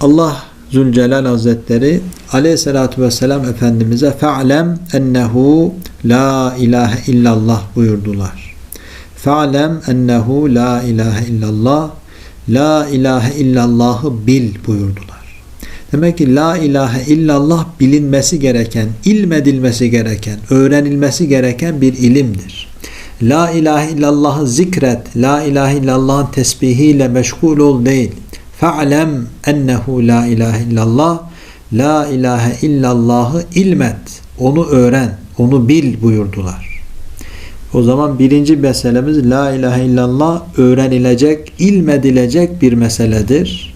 Allah Zülcelal Hazretleri aleyhissalatü vesselam Efendimiz'e fe'lem ennehu la ilahe illallah buyurdular. Fe'lem ennehu la ilahe illallah la ilahe illallahı bil buyurdular. Demek ki la ilahe illallah bilinmesi gereken, ilmedilmesi gereken, öğrenilmesi gereken bir ilimdir. La ilahe illallahı zikret, la ilahe illallahın tesbihiyle meşgul ol değil. Fe'lem ennehu la ilahe illallah, la ilahe illallahı ilmet, onu öğren, onu bil buyurdular. O zaman birinci meselemiz la ilahe illallah öğrenilecek, ilmedilecek bir meseledir.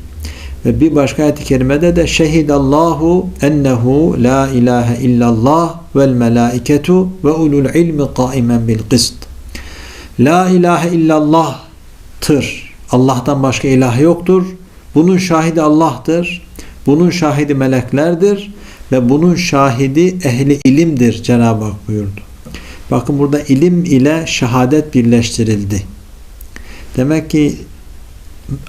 Ve bir başka ayet-i kerimede de şehidallahu ennehu la ilahe illallah vel melaiketu ve ulul ilmi kaimen bil kıst. La ilahe illallah tır. Allah'tan başka ilah yoktur. Bunun şahidi Allah'tır. Bunun şahidi meleklerdir. Ve bunun şahidi ehli ilimdir Cenab-ı Hak buyurdu. Bakın burada ilim ile şehadet birleştirildi. Demek ki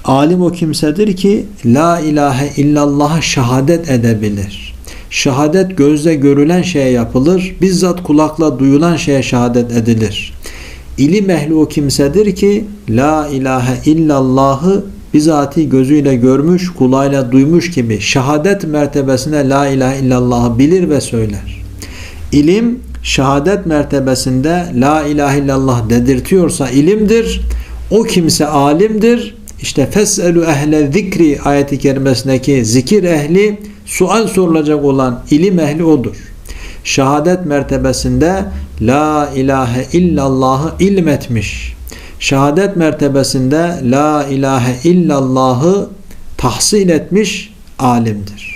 alim o kimsedir ki la ilahe illallah'a şehadet edebilir. Şehadet gözle görülen şeye yapılır. Bizzat kulakla duyulan şeye şehadet edilir. İlim ehli o kimsedir ki la ilahe illallah'ı bizatihi gözüyle görmüş, kulağıyla duymuş gibi şehadet mertebesine la ilahe illallah'ı bilir ve söyler. İlim şehadet mertebesinde la ilahe illallah dedirtiyorsa ilimdir. O kimse alimdir. İşte feselu ehle zikri ayeti kerimesindeki zikir ehli sual sorulacak olan ilim ehli odur. Şehadet mertebesinde la ilahe illallahı ilmetmiş. Şehadet mertebesinde la ilahe illallahı tahsil etmiş alimdir.